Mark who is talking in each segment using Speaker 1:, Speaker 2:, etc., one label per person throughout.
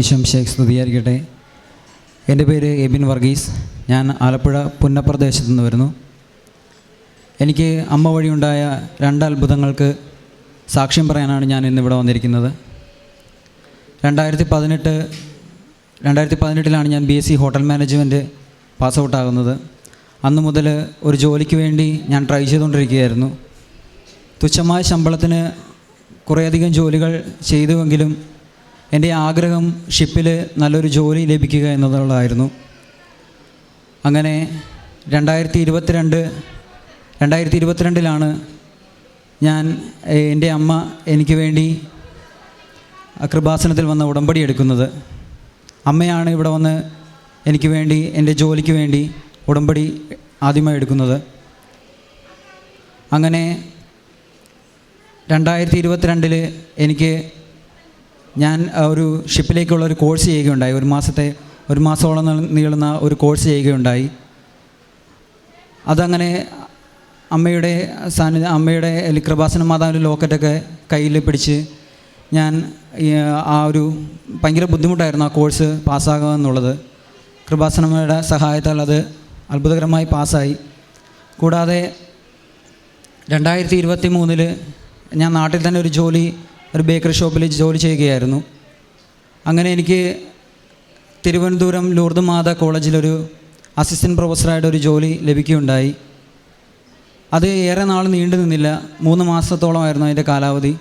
Speaker 1: ഈശം ഷേഖ് സ്തുതിയായിരിക്കട്ടെ. എന്റെ പേര് എബിൻ വർഗീസ്. ഞാൻ ആലപ്പുഴ പുന്നപ്രദേശത്തു നിന്ന് വരുന്നു. എനിക്ക് അമ്മ വഴിയുണ്ടായ രണ്ട് അത്ഭുതങ്ങൾക്ക് സാക്ഷ്യം പറയാനാണ് ഞാൻ ഇന്നിവിടെ വന്നിരിക്കുന്നത്. രണ്ടായിരത്തി പതിനെട്ട് രണ്ടായിരത്തി പതിനെട്ടിലാണ് ഞാൻ B S C hotel management pass ഔട്ടാകുന്നത് അന്ന് മുതൽ ഒരു ജോലിക്ക് വേണ്ടി ഞാൻ ട്രൈ ചെയ്തുകൊണ്ടിരിക്കുകയായിരുന്നു. തുച്ഛമായ ശമ്പളത്തിന് കുറേയധികം ജോലികൾ ചെയ്തുവെങ്കിലും എന്റെ ആഗ്രഹം ഷിപ്പിൽ നല്ലൊരു ജോലി ലഭിക്കുക എന്നതുള്ളതായിരുന്നു. അങ്ങനെ രണ്ടായിരത്തി ഇരുപത്തിരണ്ട് രണ്ടായിരത്തി ഇരുപത്തിരണ്ടിലാണ് ഞാൻ എന്റെ അമ്മ എനിക്ക് വേണ്ടി കൃപാസനത്തിൽ വന്ന ഉടമ്പടി എടുക്കുന്നത്. അമ്മയാണ് ഇവിടെ വന്ന് എനിക്ക് വേണ്ടി എന്റെ ജോലിക്ക് വേണ്ടി ഉടമ്പടി ആദ്യമായി എടുക്കുന്നത്. അങ്ങനെ രണ്ടായിരത്തി ഇരുപത്തിരണ്ടിൽ എനിക്ക് ഞാൻ ഒരു ഷിപ്പിലേക്കുള്ള ഒരു കോഴ്സ് ചെയ്യുകയുണ്ടായി. ഒരു മാസത്തെ ഒരു മാസത്തോളം നീളുന്ന ഒരു കോഴ്സ് ചെയ്യുകയുണ്ടായി. അതങ്ങനെ അമ്മയുടെ സാന്നിധ്യം അമ്മയുടെ കൃപാസന മാതാവിന്റെ ലോക്കറ്റൊക്കെ കയ്യിൽ പിടിച്ച് ഞാൻ ആ ഒരു ഭയങ്കര ബുദ്ധിമുട്ടായിരുന്നു ആ കോഴ്സ് പാസ്സാകുക എന്നുള്ളത് കൃപാസനമ്മയുടെ സഹായത്താൽ അത് അത്ഭുതകരമായി പാസ്സായി. കൂടാതെ രണ്ടായിരത്തി ഇരുപത്തി മൂന്നിൽ ഞാൻ നാട്ടിൽ തന്നെ ഒരു ജോലി ഒരു ബേക്കറി ഷോപ്പിൽ ജോലി ചെയ്യുകയായിരുന്നു. അങ്ങനെ എനിക്ക് തിരുവനന്തപുരം ലൂർദ് മാത കോളേജിലൊരു അസിസ്റ്റന്റ് പ്രൊഫസറായിട്ട് ഒരു ജോലി ലഭിക്കുകയുണ്ടായി. അത് ഏറെ നാൾ നീണ്ടു നിന്നില്ല. മൂന്ന് മാസത്തോളമായിരുന്നു അതിന്റെ കാലാവധി.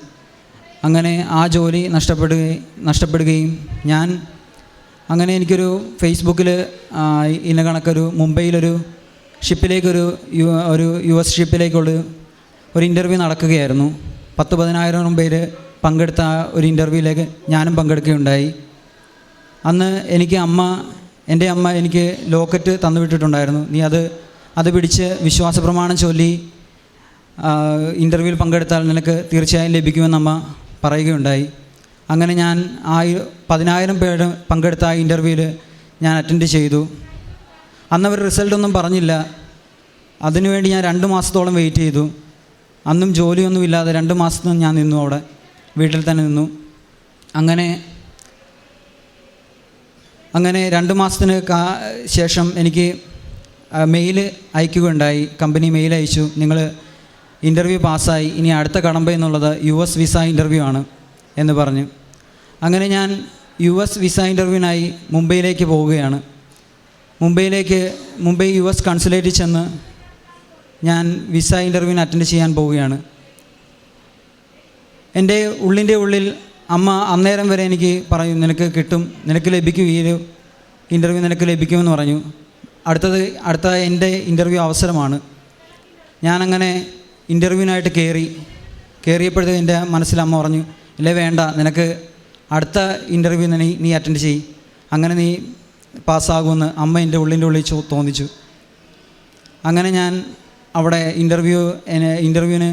Speaker 1: അങ്ങനെ ആ ജോലി നഷ്ടപ്പെടുകയും നഷ്ടപ്പെടുകയും ഞാൻ അങ്ങനെ എനിക്കൊരു ഫേസ്ബുക്കിൽ ഇന്ന കണക്കൊരു മുംബൈയിലൊരു ഷിപ്പിലേക്കൊരു യു ഒരു യു എസ് ഷിപ്പിലേക്കുള്ള ഒരു ഇന്റർവ്യൂ നടക്കുകയായിരുന്നു. പത്ത് പതിനായിരം പേര് പങ്കെടുത്ത ഒരു ഇന്റർവ്യൂവിലേക്ക് ഞാനും പങ്കെടുക്കുകയുണ്ടായി. അന്ന് എനിക്ക് അമ്മ എന്റെ അമ്മ എനിക്ക് ലോക്കറ്റ് തന്നുവിട്ടിട്ടുണ്ടായിരുന്നു. നീ അത് അത് പിടിച്ച് വിശ്വാസ പ്രമാണം ചൊല്ലി ഇന്റർവ്യൂവിൽ പങ്കെടുത്താൽ നിനക്ക് തീർച്ചയായും ലഭിക്കുമെന്ന് അമ്മ പറയുകയുണ്ടായി. അങ്ങനെ ഞാൻ ആയി പതിനായിരം പേര് പങ്കെടുത്ത ആ ഇന്റർവ്യൂവിൽ ഞാൻ അറ്റൻഡ് ചെയ്തു. അന്ന് അവർ റിസൾട്ടൊന്നും പറഞ്ഞില്ല. അതിനുവേണ്ടി ഞാൻ രണ്ട് മാസത്തോളം വെയിറ്റ് ചെയ്തു. അന്നും ജോലിയൊന്നുമില്ലാതെ രണ്ട് മാസത്തൊന്നും ഞാൻ നിന്നു അവിടെ. വീട്ടിൽ തന്നെ നിന്നു. അങ്ങനെ അങ്ങനെ രണ്ട് മാസത്തിന് ശേഷം എനിക്ക് മെയിൽ അയക്കുകയുണ്ടായി. കമ്പനി മെയിൽ അയച്ചു. നിങ്ങൾ ഇന്റർവ്യൂ പാസ്സായി. ഇനി അടുത്ത കടമ്പ എന്നുള്ളത് യു എസ് വിസ ഇന്റർവ്യൂ ആണ് എന്ന് പറഞ്ഞു. അങ്ങനെ ഞാൻ യു എസ് വിസ ഇന്റർവ്യൂവിനായി മുംബൈയിലേക്ക് പോവുകയാണ്. മുംബൈയിലേക്ക് മുംബൈ യു എസ് കൺസുലേറ്റിൽ ചെന്ന് ഞാൻ വിസ ഇന്റർവ്യൂവിന് അറ്റൻഡ് ചെയ്യാൻ പോവുകയാണ്. എന്റെ ഉള്ളിന്റെ ഉള്ളിൽ അമ്മ അന്നേരം വരെ എനിക്ക് പറയും നിനക്ക് കിട്ടും നിനക്ക് ലഭിക്കും ഈ ഒരു ഇന്റർവ്യൂ നിനക്ക് ലഭിക്കുമെന്ന് പറഞ്ഞു. അടുത്തത് അടുത്ത എന്റെ ഇന്റർവ്യൂ അവസരമാണ്. ഞാനങ്ങനെ ഇന്റർവ്യൂവിനായിട്ട് കയറി. കയറിയപ്പോഴത്തേക്ക് എന്റെ മനസ്സിൽ അമ്മ പറഞ്ഞു ഇല്ലേ വേണ്ട നിനക്ക് അടുത്ത ഇന്റർവ്യൂ നീ നീ അറ്റൻഡ് ചെയ് അങ്ങനെ നീ പാസ്സാകുമെന്ന് അമ്മ എന്റെ ഉള്ളിന്റെ ഉള്ളിൽ തോന്നിച്ചു. അങ്ങനെ ഞാൻ അവിടെ ഇന്റർവ്യൂ ഇന്റർവ്യൂവിന്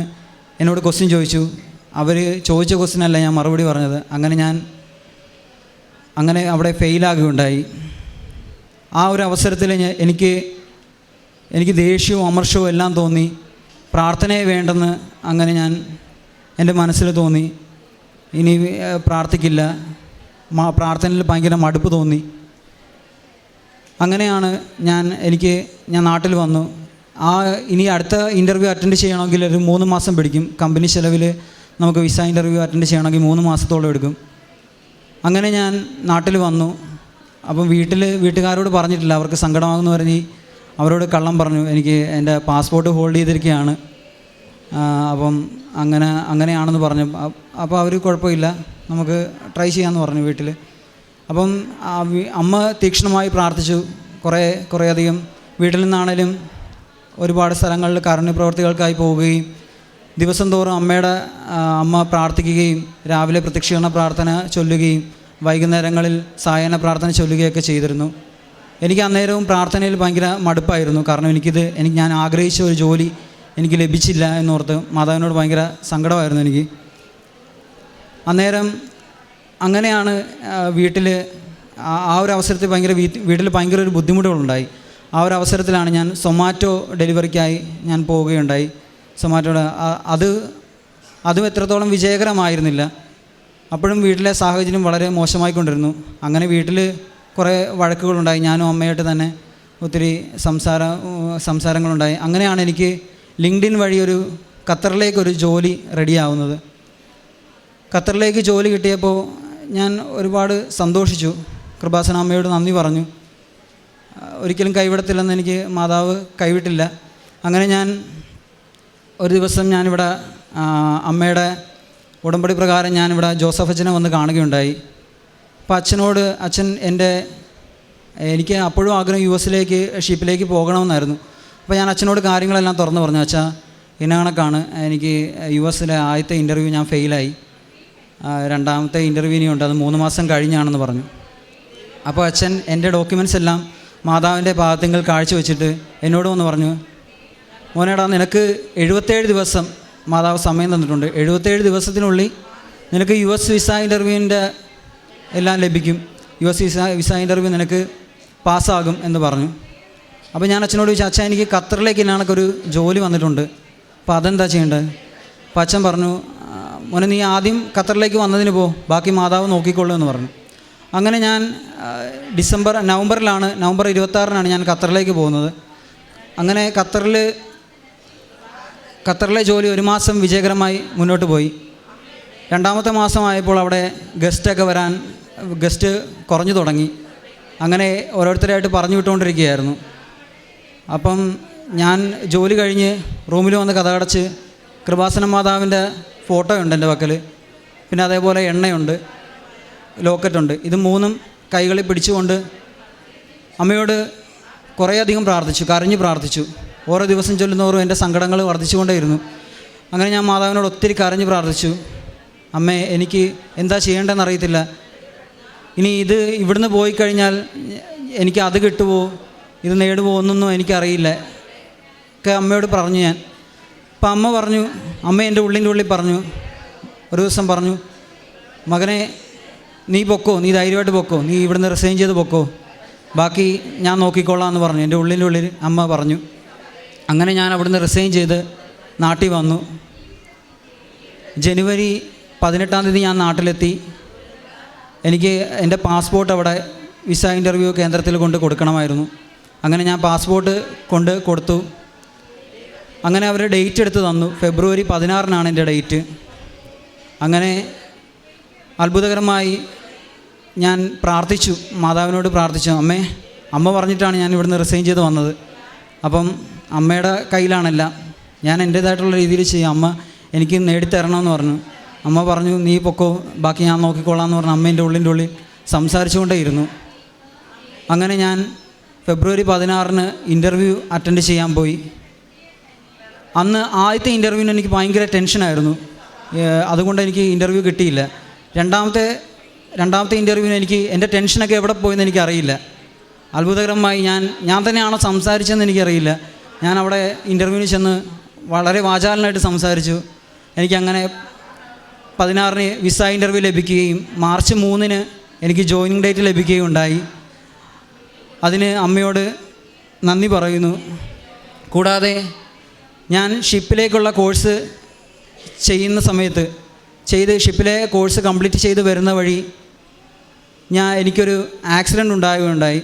Speaker 1: എന്നോട് ക്വസ്റ്റ്യൻ ചോദിച്ചു. അവർ ചോദിച്ച ക്വസ്റ്റിനല്ല ഞാൻ മറുപടി പറഞ്ഞത്. അങ്ങനെ ഞാൻ അങ്ങനെ അവിടെ ഫെയിലാകുകയുണ്ടായി. ആ ഒരു അവസരത്തിൽ ഞാൻ- എനിക്ക് എനിക്ക് ദേഷ്യവും അമർഷവും എല്ലാം തോന്നി. പ്രാർത്ഥനയെ വേണ്ടെന്ന് അങ്ങനെ ഞാൻ എന്റെ മനസ്സിൽ തോന്നി. ഇനി പ്രാർത്ഥിക്കില്ല. പ്രാർത്ഥനയിൽ ഭയങ്കര മടുപ്പ് തോന്നി. അങ്ങനെയാണ് ഞാൻ എനിക്ക് ഞാൻ നാട്ടിൽ വന്നു. ആ ഇനി അടുത്ത ഇന്റർവ്യൂ അറ്റൻഡ് ചെയ്യണമെങ്കിൽ ഒരു മൂന്ന് മാസം പിടിക്കും. കമ്പനി ചിലവിൽ നമുക്ക് വിസ ഇന്റർവ്യൂ അറ്റൻഡ് ചെയ്യണമെങ്കിൽ മൂന്ന് മാസത്തോളം എടുക്കും. അങ്ങനെ ഞാൻ നാട്ടിൽ വന്നു. അപ്പം വീട്ടിൽ വീട്ടുകാരോട് പറഞ്ഞിട്ടില്ല. അവർക്ക് സങ്കടമാകുമെന്ന് പറഞ്ഞ് അവരോട് കള്ളം പറഞ്ഞു. എനിക്ക് എന്റെ പാസ്പോർട്ട് ഹോൾഡ് ചെയ്തിരിക്കുകയാണ്. അപ്പം അങ്ങനെ അങ്ങനെയാണെന്ന് പറഞ്ഞു. അപ്പോൾ അവർ കുഴപ്പമില്ല. നമുക്ക് ട്രൈ ചെയ്യാമെന്ന് പറഞ്ഞു വീട്ടിൽ അപ്പം അമ്മ തീക്ഷ്ണമായി പ്രാർത്ഥിച്ചു. കുറേ കുറേയധികം വീട്ടിൽ നിന്നാണേലും ഒരുപാട് സ്ഥലങ്ങളിൽ കാരുണ്യ പ്രവർത്തികൾക്കായി പോവുകയും ദിവസം തോറും അമ്മയുടെ അമ്മ പ്രാർത്ഥിക്കുകയും രാവിലെ പ്രത്യക്ഷീകരണ പ്രാർത്ഥന ചൊല്ലുകയും വൈകുന്നേരങ്ങളിൽ സായന പ്രാർത്ഥന ചൊല്ലുകയൊക്കെ ചെയ്തിരുന്നു. എനിക്ക് അന്നേരവും പ്രാർത്ഥനയിൽ ഭയങ്കര മടുപ്പായിരുന്നു. കാരണം എനിക്കിത് എനിക്ക് ഞാൻ ആഗ്രഹിച്ച ഒരു ജോലി എനിക്ക് ലഭിച്ചില്ല എന്നോർത്ത് മാതാവിനോട് ഭയങ്കര സങ്കടമായിരുന്നു എനിക്ക്. അന്നേരം അങ്ങനെയാണ് വീട്ടിൽ ആ ഒരു അവസരത്തിൽ ഭയങ്കര വീട്ടിൽ ഭയങ്കര ഒരു ബുദ്ധിമുട്ടുകളുണ്ടായി. ആ ഒരു അവസരത്തിലാണ് ഞാൻ സൊമാറ്റോ ഡെലിവറിക്കായി ഞാൻ പോവുകയുണ്ടായി. സൊമാറ്റോയുടെ അത് അതും എത്രത്തോളം വിജയകരമായിരുന്നില്ല. അപ്പോഴും വീട്ടിലെ സാഹചര്യം വളരെ മോശമായിക്കൊണ്ടിരുന്നു. അങ്ങനെ വീട്ടിൽ കുറേ വഴക്കുകളുണ്ടായി. ഞാനും അമ്മയായിട്ട് തന്നെ ഒത്തിരി സംസാര സംസാരങ്ങളുണ്ടായി. അങ്ങനെയാണ് എനിക്ക് ലിങ്ക്ഡിൻ വഴി ഒരു ഖത്തറിലേക്കൊരു ജോലി റെഡിയാവുന്നത്. ഖത്തറിലേക്ക് ജോലി കിട്ടിയപ്പോൾ ഞാൻ ഒരുപാട് സന്തോഷിച്ചു. കൃപാസന അമ്മയോട് നന്ദി പറഞ്ഞു. ഒരിക്കലും കൈവിടത്തില്ലെന്ന് എനിക്ക് മാതാവ് കൈവിട്ടില്ല. അങ്ങനെ ഞാൻ ഒരു ദിവസം ഞാനിവിടെ അമ്മയുടെ ഉടമ്പടി പ്രകാരം ഞാനിവിടെ ജോസഫ് അച്ഛനെ വന്ന് കാണുകയുണ്ടായി. അപ്പോൾ അച്ഛനോട് അച്ഛൻ എന്റെ എനിക്ക് അപ്പോഴും ആഗ്രഹം യു എസിലേക്ക് ഷിപ്പിലേക്ക് പോകണമെന്നായിരുന്നു. അപ്പോൾ ഞാൻ അച്ഛനോട് കാര്യങ്ങളെല്ലാം തുറന്നു പറഞ്ഞു അച്ഛാ ഇന്ന കണക്കാണ് എനിക്ക് യു എസിലെ ആദ്യത്തെ ഇന്റർവ്യൂ ഞാൻ ഫെയിലായി രണ്ടാമത്തെ ഇന്റർവ്യൂ ഇനിയുണ്ട് അത് മൂന്ന് മാസം കഴിഞ്ഞാണെന്ന് പറഞ്ഞു. അപ്പോൾ അച്ഛൻ എന്റെ ഡോക്യുമെന്റ്സ് എല്ലാം മാതാവിന്റെ പാദത്തിങ്കൽ കാഴ്ചവെച്ചിട്ട് എന്നോട് വന്ന് പറഞ്ഞു മോനേടാ നിനക്ക് എഴുപത്തേഴ് ദിവസം മാതാവ് സമയം തന്നിട്ടുണ്ട്. എഴുപത്തേഴ് ദിവസത്തിനുള്ളിൽ നിനക്ക് യു എസ് വിസ ഇന്റർവ്യൂവിന്റെ എല്ലാം ലഭിക്കും. U S visa visa interview നിനക്ക് പാസ്സാകും എന്ന് പറഞ്ഞു. അപ്പോൾ ഞാൻ അച്ഛനോട് ചോദിച്ചു അച്ഛൻ എനിക്ക് ഖത്തറിലേക്ക് ഇന്നാണൊക്കെ ജോലി വന്നിട്ടുണ്ട്. അപ്പോൾ അതെന്താ ചെയ്യേണ്ടത്? അപ്പോൾ അച്ഛൻ പറഞ്ഞു "ആ, മോനെ നീ ആദ്യം ഖത്തറിലേക്ക് വന്നതിന് പോ. ബാക്കി മാതാവ് നോക്കിക്കൊള്ളൂ എന്ന് പറഞ്ഞു. അങ്ങനെ ഞാൻ ഡിസംബർ നവംബറിലാണ് നവംബർ ഇരുപത്താറിനാണ് ഞാൻ ഖത്തറിലേക്ക് പോകുന്നത്. അങ്ങനെ ഖത്തറിൽ ഖത്തറിലെ ജോലി ഒരു മാസം വിജയകരമായി മുന്നോട്ട് പോയി. രണ്ടാമത്തെ മാസമായപ്പോൾ അവിടെ ഗസ്റ്റൊക്കെ വരാൻ ഗസ്റ്റ് കുറഞ്ഞു തുടങ്ങി. അങ്ങനെ ഓരോരുത്തരായിട്ട് പറഞ്ഞു വിട്ടുകൊണ്ടിരിക്കുകയായിരുന്നു. അപ്പം ഞാൻ ജോലി കഴിഞ്ഞ് റൂമിൽ വന്ന് കഥകടച്ച് കൃപാസന മാതാവിന്റെ ഫോട്ടോ ഉണ്ട് എന്റെ പക്കൽ പിന്നെ അതേപോലെ എണ്ണയുണ്ട് ലോക്കറ്റുണ്ട് ഇത് മൂന്നും കൈകളിൽ പിടിച്ചുകൊണ്ട് അമ്മയോട് കുറേയധികം പ്രാർത്ഥിച്ചു കരഞ്ഞു പ്രാർത്ഥിച്ചു. ഓരോ ദിവസം ചൊല്ലുന്നവരും എന്റെ സങ്കടങ്ങൾ വർദ്ധിച്ചുകൊണ്ടേയിരുന്നു. അങ്ങനെ ഞാൻ മാതാവിനോട് ഒത്തിരി കരഞ്ഞു പ്രാർത്ഥിച്ചു. അമ്മേ എനിക്ക് എന്താ ചെയ്യേണ്ടതെന്ന് അറിയത്തില്ല. ഇനി ഇത് ഇവിടുന്ന് പോയി കഴിഞ്ഞാൽ എനിക്ക് അത് കിട്ടുമോ ഇത് നേടുമോ ഒന്നൊന്നും എനിക്കറിയില്ല. ഒക്കെ അമ്മയോട് പറഞ്ഞു ഞാൻ. അപ്പം അമ്മ പറഞ്ഞു അമ്മ എന്റെ ഉള്ളിന്റെ ഉള്ളിൽ പറഞ്ഞു. ഒരു ദിവസം പറഞ്ഞു മകനെ നീ പൊക്കോ നീ ധൈര്യമായിട്ട് പൊക്കോ നീ ഇവിടുന്ന് റിസൈൻ ചെയ്ത് പൊക്കോ. ബാക്കി ഞാൻ നോക്കിക്കോളാം എന്ന് പറഞ്ഞു. എന്റെ ഉള്ളിന്റെ ഉള്ളിൽ അമ്മ പറഞ്ഞു. അങ്ങനെ ഞാൻ അവിടുന്ന് റിസൈൻ ചെയ്ത് നാട്ടിൽ വന്നു. ജനുവരി പതിനെട്ടാം തീയതി ഞാൻ നാട്ടിലെത്തി. എനിക്ക് എന്റെ പാസ്പോർട്ട് അവിടെ വിസ ഇന്റർവ്യൂ കേന്ദ്രത്തിൽ കൊണ്ട് കൊടുക്കണമായിരുന്നു. അങ്ങനെ ഞാൻ പാസ്പോർട്ട് കൊണ്ട് കൊടുത്തു. അങ്ങനെ അവർ ഡേറ്റ് എടുത്ത് തന്നു. ഫെബ്രുവരി പതിനാറിനാണ് എന്റെ ഡേറ്റ് അങ്ങനെ അത്ഭുതകരമായി ഞാൻ പ്രാർത്ഥിച്ചു. മാതാവിനോട് പ്രാർത്ഥിച്ചു. അമ്മേ അമ്മ പറഞ്ഞിട്ടാണ് ഞാൻ ഇവിടുന്ന് റിസൈൻ ചെയ്ത് വന്നത്. അപ്പം അമ്മയുടെ കയ്യിലാണെല്ലാം. ഞാൻ എന്റേതായിട്ടുള്ള രീതിയിൽ ചെയ്യാം. അമ്മ എനിക്ക് നേടിത്തരണമെന്ന് പറഞ്ഞു. അമ്മ പറഞ്ഞു നീ പൊക്കോ ബാക്കി ഞാൻ നോക്കിക്കോളാം എന്ന് പറഞ്ഞു. അമ്മേന്റെ ഉള്ളിന്റെ ഉള്ളിൽ സംസാരിച്ചുകൊണ്ടേയിരുന്നു. അങ്ങനെ ഞാൻ ഫെബ്രുവരി പതിനാറിന് ഇന്റർവ്യൂ അറ്റൻഡ് ചെയ്യാൻ പോയി. അന്ന് ആദ്യത്തെ ഇന്റർവ്യൂവിന് എനിക്ക് ഭയങ്കര ടെൻഷനായിരുന്നു. അതുകൊണ്ട് എനിക്ക് ഇന്റർവ്യൂ കിട്ടിയില്ല. രണ്ടാമത്തെ രണ്ടാമത്തെ ഇന്റർവ്യൂവിന് എനിക്ക് എന്റെ ടെൻഷനൊക്കെ എവിടെ പോയെന്ന് എനിക്കറിയില്ല. അത്ഭുതകരമായി ഞാൻ ഞാൻ തന്നെയാണോ സംസാരിച്ചതെന്ന് എനിക്കറിയില്ല. ഞാൻ അവിടെ ഇന്റർവ്യൂവിന് ചെന്ന് വളരെ വാചാലനായിട്ട് സംസാരിച്ചു. എനിക്കങ്ങനെ പതിനാറിന് വിസ ഇന്റർവ്യൂ ലഭിക്കുകയും മാർച്ച് മൂന്നിന് എനിക്ക് ജോയിനിങ് ഡേറ്റ് ലഭിക്കുകയും ഉണ്ടായി. അതിന് അമ്മയോട് നന്ദി പറയുന്നു. കൂടാതെ ഞാൻ ഷിപ്പിലേക്കുള്ള കോഴ്സ് ചെയ്യുന്ന സമയത്ത് ചെയ്ത് ഷിപ്പിലെ കോഴ്സ് കംപ്ലീറ്റ് ചെയ്ത് വരുന്ന വഴി ഞാൻ എനിക്കൊരു ആക്സിഡന്റ് ഉണ്ടാവുകയുണ്ടായി.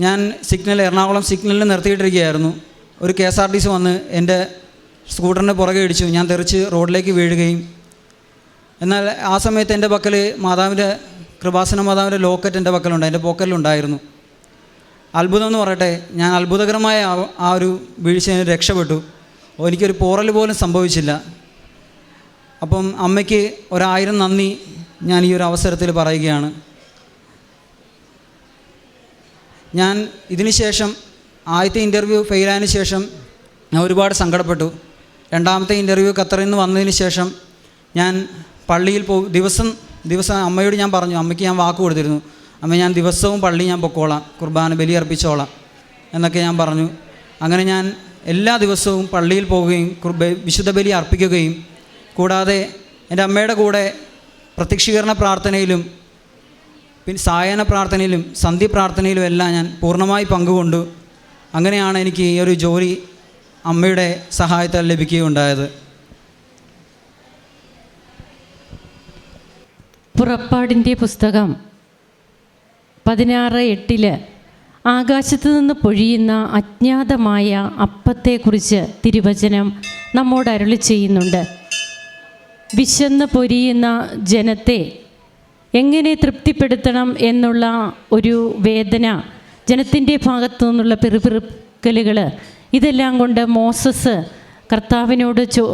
Speaker 1: ഞാൻ സിഗ്നൽ എറണാകുളം സിഗ്നലിൽ നിർത്തിയിട്ടിരിക്കുകയായിരുന്നു. ഒരു K S R T C വന്ന് എന്റെ സ്കൂട്ടറിന്റെ പുറകെ ഇടിച്ചു. ഞാൻ തെറിച്ച് റോഡിലേക്ക് വീഴുകയും. എന്നാൽ ആ സമയത്ത് എന്റെ പക്കൽ മാതാവിന്റെ കൃപാസന മാതാവിന്റെ ലോക്കറ്റ് എന്റെ പക്കലുണ്ട്. എന്റെ പോക്കറ്റിലുണ്ടായിരുന്നു. അത്ഭുതം എന്ന് പറയട്ടെ ഞാൻ അത്ഭുതകരമായ ആ- ഒരു വീഴ്ചയിൽ രക്ഷപ്പെട്ടു. എനിക്കൊരു പോറൽ പോലും സംഭവിച്ചില്ല. അപ്പം അമ്മയ്ക്ക് ഒരായിരം നന്ദി ഞാൻ ഈ ഒരു അവസരത്തിൽ പറയുകയാണ്. ഞാൻ ഇതിന് ശേഷം ആദ്യത്തെ ഇന്റർവ്യൂ ഫെയിലായതിനു ശേഷം ഞാൻ ഒരുപാട് സങ്കടപ്പെട്ടു. രണ്ടാമത്തെ ഇന്റർവ്യൂ ഖത്തറിൽ നിന്ന് വന്നതിന് ശേഷം ഞാൻ പള്ളിയിൽ പോ ദിവസം ദിവസം അമ്മയോട് ഞാൻ പറഞ്ഞു അമ്മയ്ക്ക് ഞാൻ വാക്ക് കൊടുത്തിരുന്നു. അമ്മ ഞാൻ ദിവസവും പള്ളി ഞാൻ പൊക്കോളാം. കുർബാന ബലി അർപ്പിച്ചോളാം. എന്നൊക്കെ ഞാൻ പറഞ്ഞു. അങ്ങനെ ഞാൻ എല്ലാ ദിവസവും പള്ളിയിൽ പോവുകയും വിശുദ്ധ ബലി അർപ്പിക്കുകയും കൂടാതെ എന്റെ അമ്മയുടെ കൂടെ പ്രത്യക്ഷീകരണ പ്രാർത്ഥനയിലും പിന്നെ സായന പ്രാർത്ഥനയിലും സന്ധി പ്രാർത്ഥനയിലും എല്ലാം ഞാൻ പൂർണമായി പങ്കുകൊണ്ടു. അങ്ങനെയാണ് എനിക്ക് ഈ ഒരു ജോലി അമ്മയുടെ സഹായത്താൽ ലഭിക്കുകയുണ്ടായത്.
Speaker 2: പുറപ്പാടിന്റെ പുസ്തകം പതിനാറ് എട്ടിൽ ആകാശത്തു നിന്ന് പൊഴിയുന്ന അജ്ഞാതമായ അപ്പത്തെക്കുറിച്ച് തിരുവചനം നമ്മോട് അരുളി ചെയ്യുന്നുണ്ട്. വിശന്ന് പൊരിയുന്ന ജനത്തെ എങ്ങനെ തൃപ്തിപ്പെടുത്തണം എന്നുള്ള ഒരു വേദന ജനത്തിന്റെ ഭാഗത്തു നിന്നുള്ള പെറുപിറുക്കലുകൾ ഇതെല്ലാം കൊണ്ട് മോസസ് കർത്താവിനോട് ചോ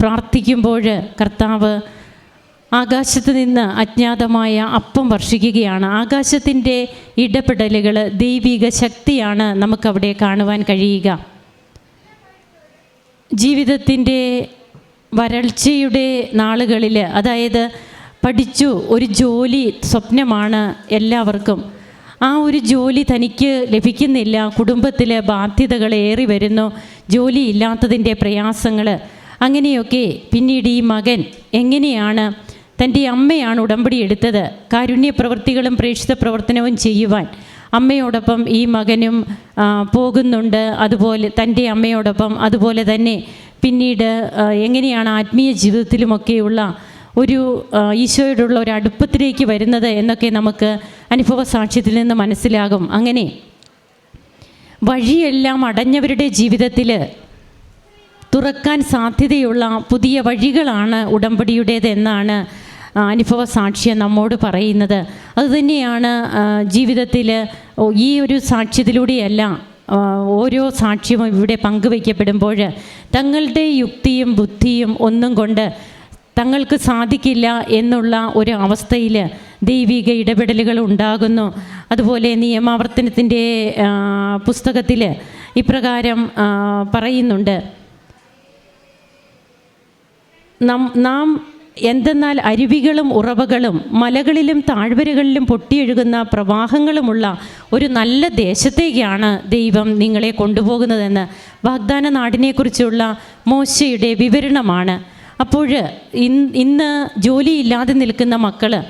Speaker 2: പ്രാർത്ഥിക്കുമ്പോൾ കർത്താവ് ആകാശത്ത് നിന്ന് അജ്ഞാതമായ അപ്പം വർഷിക്കുകയാണ്. ആകാശത്തിന്റെ ഇടപെടലുകൾ ദൈവിക ശക്തിയാണ് നമുക്കവിടെ കാണുവാൻ കഴിയുക. ജീവിതത്തിന്റെ വരൾച്ചയുടെ നാളുകളിൽ അതായത് പഠിച്ചു ഒരു ജോലി സ്വപ്നമാണ് എല്ലാവർക്കും. ആ ഒരു ജോലി തനിക്ക് ലഭിക്കുന്നില്ല. കുടുംബത്തിലെ ബാധ്യതകൾ ഏറി വരുന്നു. ജോലി ഇല്ലാത്തതിന്റെ പ്രയാസങ്ങൾ. അങ്ങനെയൊക്കെ പിന്നീട് ഈ മകൻ എങ്ങനെയാണ് തന്റെ അമ്മയാണ് ഉടമ്പടി എടുത്തത്? കാരുണ്യ പ്രവൃത്തികളും പ്രേക്ഷിത പ്രവർത്തനവും ചെയ്യുവാൻ അമ്മയോടൊപ്പം ഈ മകനും പോകുന്നുണ്ട്. അതുപോലെ തന്റെ അമ്മയോടൊപ്പം അതുപോലെ തന്നെ പിന്നീട് എങ്ങനെയാണ് ആത്മീയ ജീവിതത്തിലുമൊക്കെയുള്ള ഒരു ഈശോയോടുള്ള ഒരു അടുപ്പത്തിലേക്ക് വരുന്നത് എന്നൊക്കെ നമുക്ക് അനുഭവ സാക്ഷ്യത്തിൽ നിന്ന് മനസ്സിലാകും. അങ്ങനെ വഴിയെല്ലാം അടഞ്ഞവരുടെ ജീവിതത്തിൽ തുറക്കാൻ സാധ്യതയുള്ള പുതിയ വഴികളാണ് ഉടമ്പടിയുടേത് എന്നാണ് അനുഭവ സാക്ഷ്യം നമ്മോട് പറയുന്നത്. അതുതന്നെയാണ് ജീവിതത്തിൽ ഈ ഒരു സാക്ഷ്യത്തിലൂടെയല്ല ഓരോ സാക്ഷ്യവും ഇവിടെ പങ്കുവയ്ക്കപ്പെടുമ്പോൾ തങ്ങളുടെ യുക്തിയും ബുദ്ധിയും ഒന്നും കൊണ്ട് തങ്ങൾക്ക് സാധിക്കില്ല എന്നുള്ള ഒരു അവസ്ഥയിൽ ദൈവിക ഇടപെടലുകൾ ഉണ്ടാകുന്നു. അതുപോലെ നിയമാവർത്തനത്തിന്റെ പുസ്തകത്തിൽ ഇപ്രകാരം പറയുന്നുണ്ട്. നാം എന്തെന്നാൽ അരുവികളും ഉറവകളും മലകളിലും താഴ്വരകളിലും പൊട്ടിയൊഴുകുന്ന പ്രവാഹങ്ങളുമുള്ള ഒരു നല്ല ദേശത്തേക്കാണ് ദൈവം നിങ്ങളെ കൊണ്ടുപോകുന്നതെന്ന് വാഗ്ദാന നാടിനെക്കുറിച്ചുള്ള മോശയുടെ വിവരണമാണ്. അപ്പോൾ ഇന്ന് ജോലിയില്ലാതെ നിൽക്കുന്ന മക്കൾ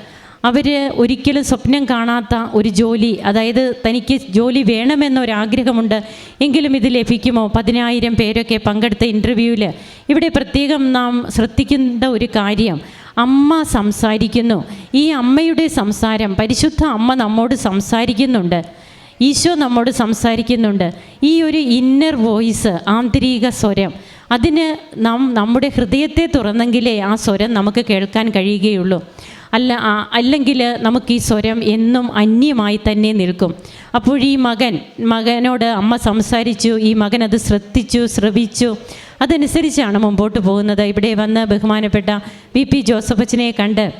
Speaker 2: അവർ ഒരിക്കലും സ്വപ്നം കാണാത്ത ഒരു ജോലി അതായത് തനിക്ക് ജോലി വേണമെന്നൊരാഗ്രഹമുണ്ട് എങ്കിലും ഇത് ലഭിക്കുമോ? പതിനായിരം പേരൊക്കെ പങ്കെടുത്ത ഇന്റർവ്യൂവിൽ ഇവിടെ പ്രത്യേകം നാം ശ്രദ്ധിക്കേണ്ട ഒരു കാര്യം അമ്മ സംസാരിക്കുന്നു. ഈ അമ്മയുടെ സംസാരം പരിശുദ്ധ അമ്മ നമ്മോട് സംസാരിക്കുന്നുണ്ട്. ഈശോ നമ്മോട് സംസാരിക്കുന്നുണ്ട്. ഈ ഒരു ഇന്നർ വോയിസ് ആന്തരിക സ്വരം അതിന് നാം നമ്മുടെ ഹൃദയത്തെ തുറന്നെങ്കിലേ ആ സ്വരം നമുക്ക് കേൾക്കാൻ കഴിയുകയുള്ളൂ. അല്ല അല്ലെങ്കിൽ നമുക്ക് ഈ സ്വരം എന്നും അന്യമായി തന്നെ നിൽക്കും. അപ്പോൾ ഈ മകൻ മകനോട് അമ്മ സംസാരിച്ചു ഈ മകൻ അത് ശ്രദ്ധിച്ചു ശ്രവിച്ചു. അതനുസരിച്ചാണ് മുമ്പോട്ട് പോകുന്നത്. ഇവിടെ വന്ന് ബഹുമാനപ്പെട്ട വി പി ജോസഫച്ചനെ കണ്ട്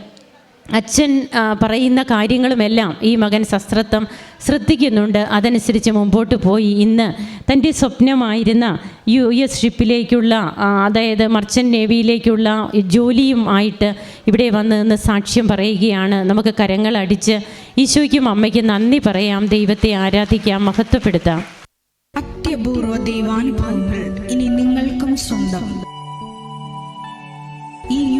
Speaker 2: അച്ഛൻ പറയുന്ന കാര്യങ്ങളുമെല്ലാം ഈ മകൻ ശസ്ത്രത്വം ശ്രദ്ധിക്കുന്നുണ്ട്. അതനുസരിച്ച് മുമ്പോട്ട് പോയി. ഇന്ന് തന്റെ സ്വപ്നമായിരുന്ന യു എസ് ഷിപ്പിലേക്കുള്ള അതായത് മർച്ചന്റ് നേവിയിലേക്കുള്ള ജോലിയും ആയിട്ട് ഇവിടെ വന്ന് നിന്ന് സാക്ഷ്യം പറയുകയാണ്. നമുക്ക് കരങ്ങൾ അടിച്ച് ഈശോയ്ക്കും അമ്മയ്ക്കും നന്ദി പറയാം. ദൈവത്തെ ആരാധിക്കാം മഹത്വപ്പെടുത്താം.
Speaker 3: അത്യപൂർവ ദൈവാനുഭവങ്ങൾ ഇനി നിങ്ങൾക്കും സ്വന്തം. ഈ